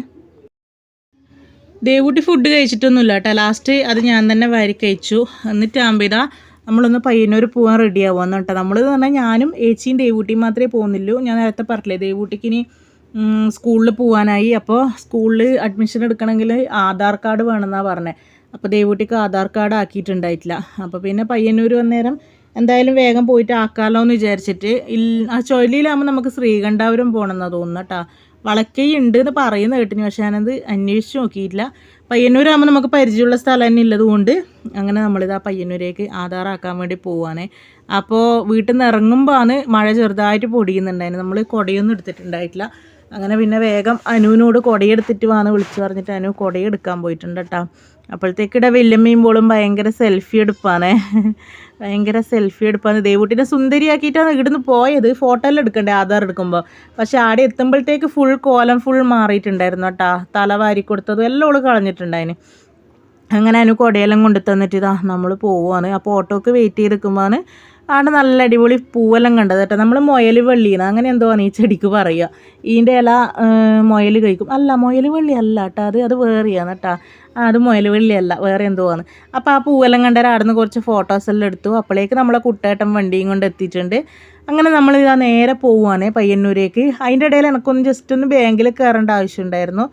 ദേവുട്ടി ഫുഡ് കഴിച്ചിട്ടൊന്നുമില്ല കേട്ടോ. ലാസ്റ്റ് അത് ഞാൻ തന്നെ വാരി കഴിച്ചു. എന്നിട്ടാകുമ്പോൾ ഇതാ നമ്മളൊന്ന് പയ്യന്നൂർ പോകാൻ റെഡി ആവുമെന്ന് കേട്ടോ. നമ്മൾ എന്ന് പറഞ്ഞാൽ ഞാനും ഏച്ചിയും ദേവൂട്ടിയും മാത്രമേ പോകുന്നുള്ളൂ ഞാൻ നേരത്തെ പറഞ്ഞില്ലേ ദേവൂട്ടിക്ക് ഇനി സ്കൂളിൽ പോകാനായി അപ്പോൾ സ്കൂളിൽ അഡ്മിഷൻ എടുക്കണമെങ്കിൽ ആധാർ കാർഡ് വേണമെന്നാണ് പറഞ്ഞത് അപ്പോൾ ദേവൂട്ടിക്ക് ആധാർ കാർഡ് ആക്കിയിട്ടുണ്ടായിട്ടില്ല. അപ്പോൾ പിന്നെ പയ്യന്നൂർ വന്നേരം എന്തായാലും വേഗം പോയിട്ട് ആക്കാമല്ലോ എന്ന് വിചാരിച്ചിട്ട് ആ ചൊല്ലിയിലാകുമ്പോൾ നമുക്ക് ശ്രീകണ്ഠാപുരം പോകണമെന്നാണ് തോന്നുന്നു കേട്ടോ വളക്കൈ ഉണ്ട് എന്ന് പറയുന്ന കേട്ടിന് പക്ഷേ ഞാനത് അന്വേഷിച്ച് നോക്കിയിട്ടില്ല. പയ്യന്നൂരാകുമ്പോൾ നമുക്ക് പരിചയമുള്ള സ്ഥലം തന്നെ ഉള്ളതുകൊണ്ട് അങ്ങനെ നമ്മളിത് ആ പയ്യന്നൂരേക്ക് ആധാറാക്കാൻ വേണ്ടി പോവാണ്. അപ്പോൾ വീട്ടിൽ നിന്ന് ഇറങ്ങുമ്പോഴാണ് മഴ ചെറുതായിട്ട് പൊടിയുന്നുണ്ടായിരുന്നു നമ്മൾ കുടയൊന്നും എടുത്തിട്ടുണ്ടായിട്ടില്ല. അങ്ങനെ പിന്നെ വേഗം അനുവിനോട് കൊടയെടുത്തിട്ട് വാന്ന് വിളിച്ചു പറഞ്ഞിട്ട് അനു കൊടയെടുക്കാൻ പോയിട്ടുണ്ട് കേട്ടോ അപ്പോഴത്തേക്കിടെ വല്യമ്മയും പോളും ഭയങ്കര സെൽഫി എടുപ്പാണേ. ഭയങ്കര സെൽഫി എടുപ്പാണ്. ദേവൂട്ടിനെ സുന്ദരിയാക്കിയിട്ടാണ് ഇവിടുന്ന് പോയത്. ഫോട്ടോയിൽ എടുക്കണ്ടേ ആധാർ എടുക്കുമ്പോൾ പക്ഷെ ആടെ എത്തുമ്പോഴത്തേക്ക് ഫുൾ കോലം ഫുൾ മാറിയിട്ടുണ്ടായിരുന്നു കേട്ടോ തല വാരി കൊടുത്തതും എല്ലാം ഓൾ കളഞ്ഞിട്ടുണ്ടായിന്. അങ്ങനെ അനു കൊടയെല്ലാം കൊണ്ടു തന്നിട്ട് ഇതാ നമ്മൾ പോവുകയാണ് അപ്പോൾ ഓട്ടോക്ക് വെയിറ്റ് ചെയ്ത് നിൽക്കുമ്പോഴാണ് അവിടെ നല്ല അടിപൊളി പൂവെല്ലാം കണ്ടത് കേട്ടോ. നമ്മൾ മുയൽ വെള്ളിയാണ് അങ്ങനെ എന്തോ ആണ് ഈ ചെടിക്ക് പറയുക ഇതിന്റെ ഇല മുയൽ കഴിക്കും. അല്ല മുയൽ വെള്ളി അല്ല കേട്ടോ. അത് അത് വേറെയാണ് കേട്ടോ. അത് മുയൽ വെള്ളി അല്ല. വേറെ എന്തോ ആണ് അപ്പോൾ ആ പൂവെല്ലാം കണ്ടാൽ അവിടെ നിന്ന് കുറച്ച് ഫോട്ടോസ് എല്ലാം എടുത്തു. അപ്പോഴേക്ക് നമ്മളെ കുട്ടേട്ടൻ വണ്ടിയും കൊണ്ട് എത്തിയിട്ടുണ്ട്. അങ്ങനെ നമ്മൾ ഇതാ നേരെ പോവുകയാണ് പയ്യന്നൂരേക്ക്. അതിന്റെ ഇടയിൽ എനിക്കൊന്ന് ജസ്റ്റ് ഒന്ന് ബാങ്കിൽ കയറേണ്ട ആവശ്യമുണ്ടായിരുന്നു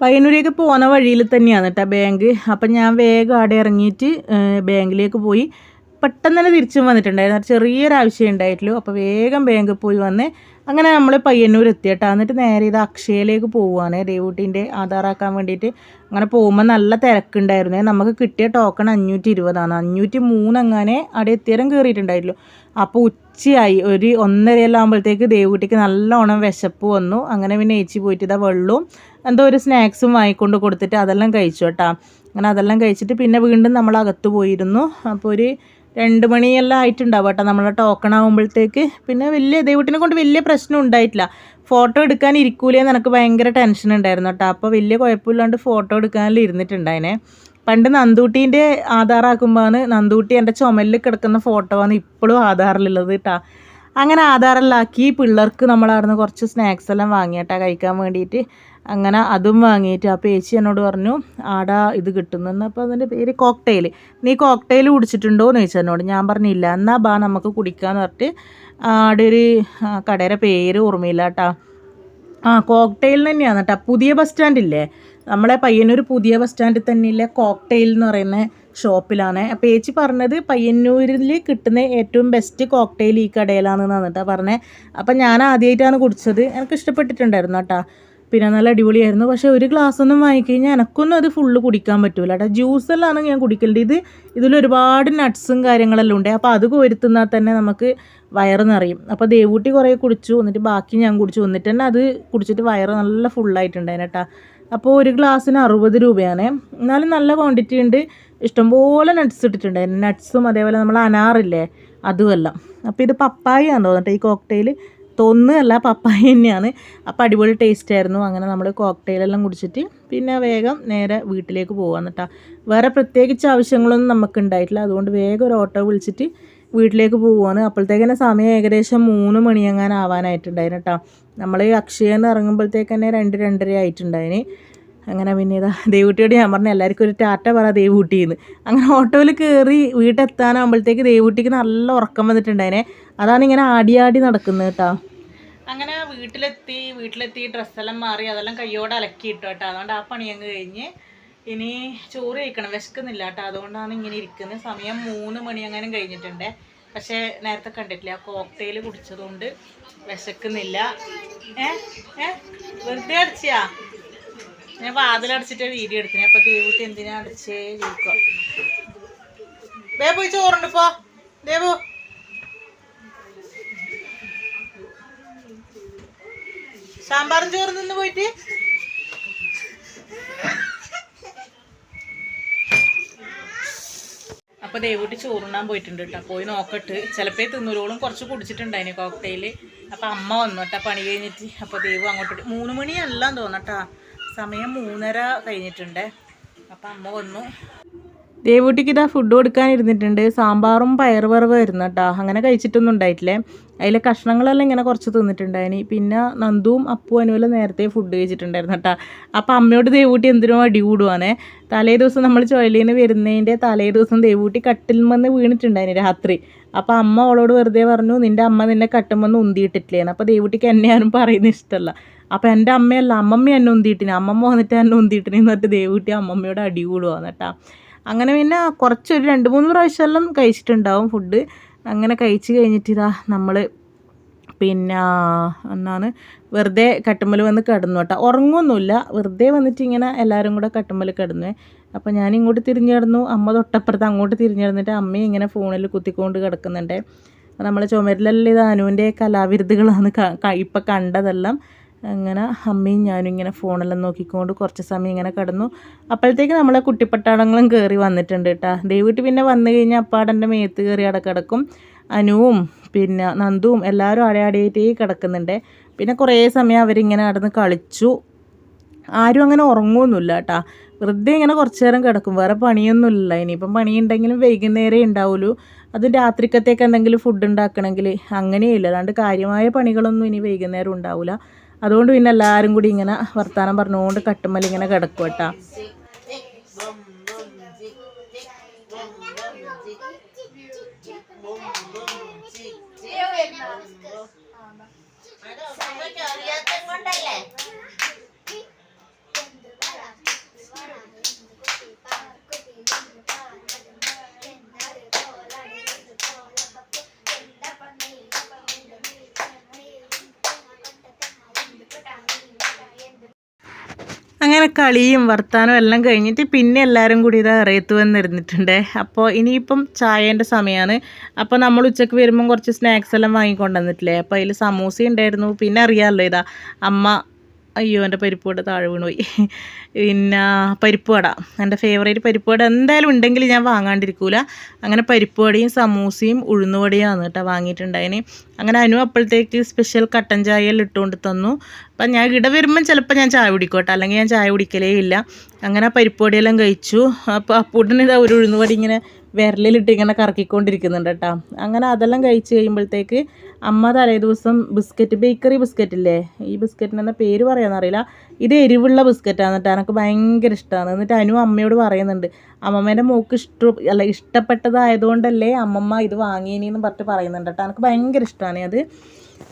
പയ്യന്നൂരേക്ക് പോകുന്ന വഴിയിൽ തന്നെയാണ് കേട്ടോ ബാങ്ക്. അപ്പം ഞാൻ വേഗം അവിടെ ഇറങ്ങിയിട്ട് ബാങ്കിലേക്ക് പോയി. പെട്ടെന്ന് തന്നെ തിരിച്ചും വന്നിട്ടുണ്ടായിരുന്നു. ഒരു ചെറിയൊരു ആവശ്യം ഉണ്ടായിട്ടുള്ളൂ. അപ്പോൾ വേഗം ബാങ്കിൽ പോയി വന്ന് അങ്ങനെ നമ്മൾ പയ്യന്നൂർ എത്തിയിട്ടാ എന്നിട്ട് നേരെ ഇത് അക്ഷയയിലേക്ക് പോവുകയാണ് ദേവൂട്ടീന്റെ ആധാറാക്കാൻ വേണ്ടിയിട്ട് അങ്ങനെ പോകുമ്പോൾ നല്ല തിരക്കുണ്ടായിരുന്നു. നമുക്ക് കിട്ടിയ ടോക്കൺ അഞ്ഞൂറ്റി ഇരുപതാണ് അഞ്ഞൂറ്റി മൂന്നങ്ങനെ അവിടെ എത്തിയാലും കയറിയിട്ടുണ്ടായിട്ടുള്ളൂ അപ്പോൾ ഉച്ചയായി. ഒരു ഒന്നരയെല്ലാം ആകുമ്പോഴത്തേക്ക് ദേവൂട്ടിക്ക് നല്ലോണം വിശപ്പ് വന്നു. അങ്ങനെ പിന്നെ ഏച്ചി പോയിട്ട് ഇതാ വെള്ളവും എന്തോ ഒരു സ്നാക്സും വാങ്ങിക്കൊണ്ട് കൊടുത്തിട്ട് അതെല്ലാം കഴിച്ചു കേട്ടോ. അങ്ങനെ അതെല്ലാം കഴിച്ചിട്ട് പിന്നെ വീണ്ടും നമ്മൾ അകത്ത് പോയിരുന്നു. അപ്പോൾ ഒരു രണ്ട് മണിയെല്ലാം ആയിട്ടുണ്ടാവും കേട്ടോ. നമ്മളെ ടോക്കൺ ആകുമ്പോഴത്തേക്ക് പിന്നെ വലിയ ദൈവത്തിനെ കൊണ്ട് വലിയ പ്രശ്നം ഉണ്ടായിട്ടില്ല. ഫോട്ടോ എടുക്കാൻ ഇരിക്കൂലേന്ന് എനിക്ക് ഭയങ്കര ടെൻഷൻ ഉണ്ടായിരുന്നു കേട്ടോ. അപ്പോൾ വലിയ കുഴപ്പമില്ലാണ്ട് ഫോട്ടോ എടുക്കാനെല്ലാം ഇരുന്നിട്ടുണ്ടായിനെ പണ്ട് നന്ദൂട്ടീന്റെ ആധാറാക്കുമ്പോഴാണ് നന്ദൂട്ടി എന്റെ ചുമലിൽ കിടക്കുന്ന ഫോട്ടോ ആണ് ഇപ്പോഴും ആധാറിലുള്ളത് കേട്ടോ. അങ്ങനെ ആധാറെല്ലാം ആക്കി പിള്ളേർക്ക് നമ്മളവിടുന്ന് കുറച്ച് സ്നാക്സ് എല്ലാം വാങ്ങിയിട്ടാണ് കഴിക്കാൻ വേണ്ടിയിട്ട്. അങ്ങനെ അതും വാങ്ങിയിട്ട് അപ്പോൾ ഏച്ചി എന്നോട് പറഞ്ഞു ആടാ ഇത് കിട്ടുന്നെന്ന്. അപ്പോൾ അതിന്റെ പേര് കോക്ടെയിൽ നീ കോക്ടെയിൽ കുടിച്ചിട്ടുണ്ടോ എന്ന് ചോദിച്ചു എന്നോട്. ഞാൻ പറഞ്ഞില്ല എന്നാൽ ബാ നമുക്ക് കുടിക്കാമെന്ന് പറഞ്ഞിട്ട് ആടെ ഒരു കടയുടെ പേര് ഓർമ്മയില്ല കേട്ടോ ആ കോക്ടെയിൽ തന്നെയാണ് കേട്ടോ. പുതിയ ബസ് സ്റ്റാൻഡ് ഇല്ലേ നമ്മളെ പയ്യന്നൂർ പുതിയ ബസ് സ്റ്റാൻഡിൽ തന്നെയില്ലേ കോക്ടെയിൽ എന്ന് പറയുന്ന ഷോപ്പിലാണ്. അപ്പോൾ ഏച്ചി പറഞ്ഞത് പയ്യന്നൂരിൽ കിട്ടുന്ന ഏറ്റവും ബെസ്റ്റ് കോക്ടെയിൽ ഈ കടയിലാണെന്നാണ് കേട്ടോ പറഞ്ഞത്. അപ്പം ഞാൻ ആദ്യമായിട്ടാണ് കുടിച്ചത്. എനിക്ക് ഇഷ്ടപ്പെട്ടിട്ടുണ്ടായിരുന്നു കേട്ടോ. പിന്നെ നല്ല അടിപൊളിയായിരുന്നു. പക്ഷേ ഒരു ഗ്ലാസ് ഒന്നും വാങ്ങിക്കഴിഞ്ഞാൽ എനക്കൊന്നും അത് ഫുള്ള് കുടിക്കാൻ പറ്റൂല കേട്ടോ ജ്യൂസെല്ലാം ഞാൻ കുടിക്കേണ്ടത് ഇത് ഇതിൽ ഒരുപാട് നട്ട്സും കാര്യങ്ങളെല്ലാം ഉണ്ട്. അപ്പോൾ അത് കോരുത്തുന്നാൽ തന്നെ നമുക്ക് വയറ് നിറയും. അപ്പോൾ ദേവൂട്ടി കുറേ കുടിച്ചു. എന്നിട്ട് ബാക്കി ഞാൻ കുടിച്ചു. എന്നിട്ട് തന്നെ അത് കുടിച്ചിട്ട് വയറ് നല്ല ഫുള്ളായിട്ടുണ്ടായിരുന്നു കേട്ടോ അപ്പോൾ ഒരു ഗ്ലാസ്സിന് അറുപത് രൂപയാണ്. എന്നാലും നല്ല ക്വാണ്ടിറ്റി ഉണ്ട് ഇഷ്ടംപോലെ നട്ട്സ് ഇട്ടിട്ടുണ്ടായിരുന്നു നട്ട്സും അതേപോലെ നമ്മൾ അനാറില്ലേ അതുമല്ല അപ്പോൾ ഇത് പപ്പായ ആണെന്ന് തോന്നിട്ട് ഈ കോക്ടെയിൽ തോന്നുന്നതല്ല പപ്പായ തന്നെയാണ്. അപ്പോൾ അടിപൊളി ടേസ്റ്റ് ആയിരുന്നു. അങ്ങനെ നമ്മൾ കോക്ടെയിലെല്ലാം കുടിച്ചിട്ട് പിന്നെ വേഗം നേരെ വീട്ടിലേക്ക് പോകാൻ കേട്ടോ വേറെ പ്രത്യേകിച്ച് ആവശ്യങ്ങളൊന്നും നമുക്ക് ഉണ്ടായിട്ടില്ല അതുകൊണ്ട് വേഗം ഒരു ഓട്ടോ വിളിച്ചിട്ട് വീട്ടിലേക്ക് പോവുകയാണ് അപ്പോഴത്തേക്കന്നെ സമയം ഏകദേശം മൂന്ന് മണിയെങ്ങാനും ആവാനായിട്ടുണ്ടായിരുന്നു കേട്ടോ നമ്മൾ അക്ഷയെന്ന് ഇറങ്ങുമ്പോഴത്തേക്ക് തന്നെ രണ്ട് രണ്ടര ആയിട്ടുണ്ടായിന്. അങ്ങനെ പിന്നെ ഇതാ ദേവൂട്ടിയോട് ഞാൻ പറഞ്ഞു എല്ലാവർക്കും ഒരു ടാറ്റ പറ ദേവൂട്ടിന്ന്. അങ്ങനെ ഓട്ടോയിൽ കയറി വീട്ടെത്താനാകുമ്പോഴത്തേക്ക് ദേവൂട്ടിക്ക് നല്ല ഉറക്കം വന്നിട്ടുണ്ടായിനെ. അതാണ് ഇങ്ങനെ ആടിയാടി ആടി നടക്കുന്നത് കേട്ടോ. അങ്ങനെ വീട്ടിലെത്തി വീട്ടിലെത്തി ഡ്രസ്സെല്ലാം മാറി അതെല്ലാം കയ്യോടെ അലക്കിയിട്ടു കേട്ടോ. അതുകൊണ്ട് ആ പണി അങ്ങ് കഴിഞ്ഞ് ഇനി ചോറ് കഴിക്കണം. വിശക്കുന്നില്ല കേട്ടോ. അതുകൊണ്ടാണ് ഇങ്ങനെ ഇരിക്കുന്നത്. സമയം മൂന്ന് മണി അങ്ങനെ കഴിഞ്ഞിട്ടുണ്ട്. പക്ഷേ നേരത്തെ കണ്ടിട്ടില്ല. കോക്ടെയിൽ കുടിച്ചതുകൊണ്ട് വിശക്കുന്നില്ല. ഏ? ഏ? വെറുതെ അടിച്ചാ ഞാൻ വാതിലടച്ചിട്ട് വീഡിയോ എടുത്തിനെ അപ്പൊ ദേവൂട്ടി എന്തിനാ അടച്ചേ ചോദിക്കുക ദേവു ചോറുണ്ട് പോ. ദേവു. സാമ്പാറും ചോറ് നിന്ന് പോയിട്ട്? അപ്പൊ ദേവൂട്ടി ചോറുണ്ണാൻ പോയിട്ടുണ്ട് കേട്ടോ. പോയി നോക്കട്ട്. ചിലപ്പോ തിന്നൂരോളും കുറച്ച് കുടിച്ചിട്ടുണ്ടായിന് കോക്ടെയിൽ അപ്പൊ അമ്മ വന്നു കേട്ടോ പണി കഴിഞ്ഞിട്ട്. അപ്പൊ ദേവു അങ്ങോട്ട് മൂന്ന് മണിയല്ല തോന്നട്ടാ. സമയം മൂന്നര കഴിഞ്ഞിട്ടുണ്ട്. അപ്പം അമ്മ വന്നു. ദേവൂട്ടിക്ക് ഇതാ ഫുഡ് കൊടുക്കാൻ ഇരുന്നിട്ടുണ്ട്. സാമ്പാറും പയർ ആയിരുന്നു കേട്ടോ. അങ്ങനെ കഴിച്ചിട്ടൊന്നും ഉണ്ടായിട്ടില്ലേ. അതിലെ കഷ്ണങ്ങളെല്ലാം ഇങ്ങനെ കുറച്ച് തിന്നിട്ടുണ്ടായിനി പിന്നെ നന്ദുവും അപ്പു അനുവെല്ലാം നേരത്തെ ഫുഡ് കഴിച്ചിട്ടുണ്ടായിരുന്നു കേട്ടോ. അപ്പം അമ്മയോട് ദേവൂട്ടി എന്തിനോ അടി കൂടുവാണേ തലേ ദിവസം നമ്മൾ ചുഴലിന്ന് വരുന്നതിന്റെ തലേ ദിവസം ദേവൂട്ടി കട്ടിൽ വന്ന് വീണിട്ടുണ്ടായിന് രാത്രി. അപ്പം അമ്മ അവളോട് വെറുതെ പറഞ്ഞു നിന്റെ അമ്മ നിന്നെ കട്ടുമെന്ന് ഉന്തിയിട്ടിട്ടില്ലേന്ന്. അപ്പോൾ ദേവൂട്ടിക്ക് എന്നെ ആരും പറയുന്നത് ഇഷ്ടമല്ല. അപ്പം എന്റെ അമ്മയല്ല അമ്മമ്മ എന്നെ ഉന്തിയിട്ടിന്. അമ്മമ്മ വന്നിട്ട് എന്നെ ഉന്തിയിട്ടിന്. എന്നിട്ട് ദേവൂട്ടി അമ്മമ്മയോട് അടി കൂടുവാ എന്നിട്ടാ. അങ്ങനെ പിന്നെ കുറച്ചൊരു രണ്ട് മൂന്ന് പ്രാവശ്യമെല്ലാം കഴിച്ചിട്ടുണ്ടാവും ഫുഡ് അങ്ങനെ കഴിച്ച് കഴിഞ്ഞിട്ട് ഇതാ നമ്മൾ പിന്നെ എന്നാണ് വെറുതെ കട്ടുമ്മൽ വന്ന് കിടന്നു കേട്ടോ. ഉറങ്ങൊന്നുമില്ല. വെറുതെ വന്നിട്ട് ഇങ്ങനെ എല്ലാവരും കൂടെ കട്ടുമ്മൽ കിടന്നു. അപ്പോൾ ഞാൻ ഇങ്ങോട്ട് തിരിഞ്ഞു കിടന്നു. അമ്മ തൊട്ടപ്പുറത്ത് അങ്ങോട്ട് തിരിഞ്ഞു കിടന്നിട്ട് അമ്മയും ഇങ്ങനെ ഫോണിൽ കുത്തിക്കൊണ്ട് കിടക്കുന്നുണ്ട്. നമ്മളെ ചുമരിലെല്ലാം ഇത് അനുവിന്റെ കലാവിരുദ്ധകളാണ് ഇപ്പം കണ്ടതെല്ലാം. അങ്ങനെ അമ്മയും ഞാനും ഇങ്ങനെ ഫോണെല്ലാം നോക്കിക്കൊണ്ട് കുറച്ച് സമയം ഇങ്ങനെ കിടന്നു. അപ്പോഴത്തേക്ക് നമ്മളെ കുട്ടിപ്പട്ടാളങ്ങളും കയറി വന്നിട്ടുണ്ട് കേട്ടോ ദൈവീട്ട് പിന്നെ വന്നു കഴിഞ്ഞാൽ അപ്പാടന്റെ മേത്ത് കയറി അവിടെ കിടക്കും. അനുവും പിന്നെ നന്ദുവും എല്ലാവരും അടയാടിയായിട്ടേ കിടക്കുന്നുണ്ട്. പിന്നെ കുറേ സമയം അവരിങ്ങനെ നടന്ന് കളിച്ചു. ആരും അങ്ങനെ ഉറങ്ങുമൊന്നുമില്ല കേട്ടാ വെറുതെ ഇങ്ങനെ കുറച്ച് നേരം കിടക്കും. വേറെ പണിയൊന്നുമില്ല. ഇനിയിപ്പം പണിയുണ്ടെങ്കിലും വൈകുന്നേരം ഉണ്ടാവുള്ളൂ. അത് രാത്രിക്കത്തേക്ക് എന്തെങ്കിലും ഫുഡ് ഉണ്ടാക്കണമെങ്കിൽ അങ്ങനെയില്ല. അതുകൊണ്ട് കാര്യമായ പണികളൊന്നും ഇനി വൈകുന്നേരം ഉണ്ടാവില്ല. അതുകൊണ്ട് പിന്നെ എല്ലാവരും കൂടി ഇങ്ങനെ വർത്തമാനം പറഞ്ഞുകൊണ്ട് കട്ടുമ്മൽ ഇങ്ങനെ കിടക്കും കേട്ടാ കളിയും വർത്താനവും എല്ലാം കഴിഞ്ഞിട്ട് പിന്നെ എല്ലാവരും കൂടി ഇത് അറിയത്തു വന്നിരുന്നിട്ടുണ്ട്. അപ്പോൾ ഇനിയിപ്പം ചായേന്റെ സമയമാണ് അപ്പോൾ നമ്മൾ ഉച്ചയ്ക്ക് വരുമ്പം കുറച്ച് സ്നാക്സ് എല്ലാം വാങ്ങിക്കൊണ്ടുവന്നിട്ടില്ലേ? അപ്പോൾ അതിൽ സമൂസ ഉണ്ടായിരുന്നു. പിന്നെ അറിയാമല്ലോ ഇതാ അമ്മ അയ്യോ എന്റെ പരിപ്പ് വട താഴെ വീണുപോയി പിന്നെ പരിപ്പ് വട. എന്റെ ഫേവറേറ്റ് പരിപ്പ് വട എന്തായാലും ഉണ്ടെങ്കിൽ ഞാൻ വാങ്ങാണ്ടിരിക്കൂല. അങ്ങനെ പരിപ്പ് വടയും സമൂസയും ഉഴുന്നുവടയാണ് കേട്ടോ വാങ്ങിയിട്ടുണ്ടായിന്. അങ്ങനെ അനു അപ്പോഴത്തേക്ക് സ്പെഷ്യൽ കട്ടൻ ചായയെല്ലാം ഇട്ടുകൊണ്ട് തന്നു. അപ്പം ഞാൻ ഇട വരുമ്പം ചിലപ്പോൾ ഞാൻ ചായ കുടിക്കോട്ടെ. അല്ലെങ്കിൽ ഞാൻ ചായ കുടിക്കലേ ഇല്ല. അങ്ങനെ പരിപ്പ് വടയെല്ലാം കഴിച്ചു. അപ്പോൾ അപ്പൂട്ടിന് ഇതാ ഒരു ഉഴുന്നുവടി ഇങ്ങനെ വിരലിലിട്ട് ഇങ്ങനെ കറക്കിക്കൊണ്ടിരിക്കുന്നുണ്ട് കേട്ടോ അങ്ങനെ അതെല്ലാം കഴിച്ച് കഴിയുമ്പോഴത്തേക്ക് അമ്മ തലേ ദിവസം ബിസ്ക്കറ്റ് ബേക്കറി ബിസ്ക്കറ്റ് ഇല്ലേ? ഈ ബിസ്ക്കറ്റിന് എന്ന പേര് പറയാമെന്നറിയില്ല ഇത് എരിവുള്ള ബിസ്ക്കറ്റാണ് എന്നിട്ട് എനിക്ക് ഭയങ്കര ഇഷ്ടമാണ് എന്നിട്ട് അനു അമ്മയോട് പറയുന്നുണ്ട്. അമ്മമ്മേന്റെ മോക്ക് ഇഷ്ട അല്ല ഇഷ്ടപ്പെട്ടതായതുകൊണ്ടല്ലേ അമ്മമ്മ ഇത് വാങ്ങിയതെന്ന് പറഞ്ഞിട്ട് പറയുന്നുണ്ട് കേട്ടോ എനിക്ക് ഭയങ്കര ഇഷ്ടമാണ് അത്.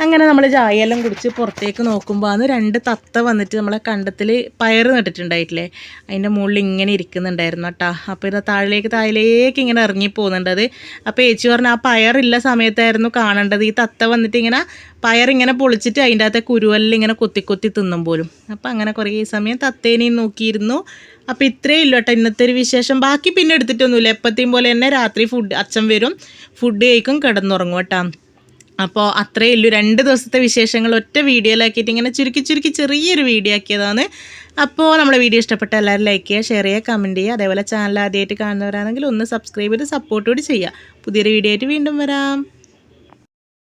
അങ്ങനെ നമ്മൾ ചായയെല്ലാം കുടിച്ച് പുറത്തേക്ക് നോക്കുമ്പോൾ അന്ന് രണ്ട് തത്ത വന്നിട്ട് നമ്മളെ കണ്ടത്തിൽ പയർ നട്ടിട്ടുണ്ടായിട്ടില്ലേ? അതിന്റെ മുകളിൽ ഇങ്ങനെ ഇരിക്കുന്നുണ്ടായിരുന്നു കേട്ടോ. അപ്പോൾ ഇത് താഴേക്ക് താഴേക്ക് ഇങ്ങനെ ഇറങ്ങി പോകുന്നുണ്ട് അത്. അപ്പോൾ ഏച്ചി പറഞ്ഞ ആ പയറില്ല സമയത്തായിരുന്നു കാണേണ്ടത്. ഈ തത്ത വന്നിട്ട് ഇങ്ങനെ പയറിങ്ങനെ പൊളിച്ചിട്ട് അതിന്റെ അകത്തെ കുരുവെല്ലാം ഇങ്ങനെ കൊത്തി കൊത്തി തിന്നും പോലും. അപ്പോൾ അങ്ങനെ കുറേ സമയം തത്തേനെയും നോക്കിയിരുന്നു. അപ്പോൾ ഇത്രയേ ഉള്ളൂ കേട്ടോ ഇന്നത്തെ ഒരു വിശേഷം. ബാക്കി പിന്നെ എടുത്തിട്ടൊന്നുമില്ല. എപ്പോഴത്തെയും പോലെ തന്നെ രാത്രി ഫുഡ് അച്ഛൻ വരും. ഫുഡ് കഴിക്കും കിടന്നുറങ്ങും കേട്ടോ. അപ്പോൾ അത്രയേ ഉള്ളൂ. രണ്ട് ദിവസത്തെ വിശേഷങ്ങൾ ഒറ്റ വീഡിയോയിലാക്കിയിട്ട് ഇങ്ങനെ ചുരുക്കി ചുരുക്കി ചെറിയൊരു വീഡിയോ ആക്കിയതാണ്. അപ്പോൾ നമ്മുടെ വീഡിയോ ഇഷ്ടപ്പെട്ട എല്ലാവരും ലൈക്ക് ചെയ്യുക ഷെയർ ചെയ്യുക കമന്റ് ചെയ്യുക. അതേപോലെ ചാനൽ ആദ്യമായിട്ട് കാണുന്നവരാണെങ്കിൽ ഒന്ന് സബ്സ്ക്രൈബ് ചെയ്ത് സപ്പോർട്ട് കൂടി ചെയ്യുക. പുതിയൊരു വീഡിയോ ആയിട്ട് വീണ്ടും വരാം.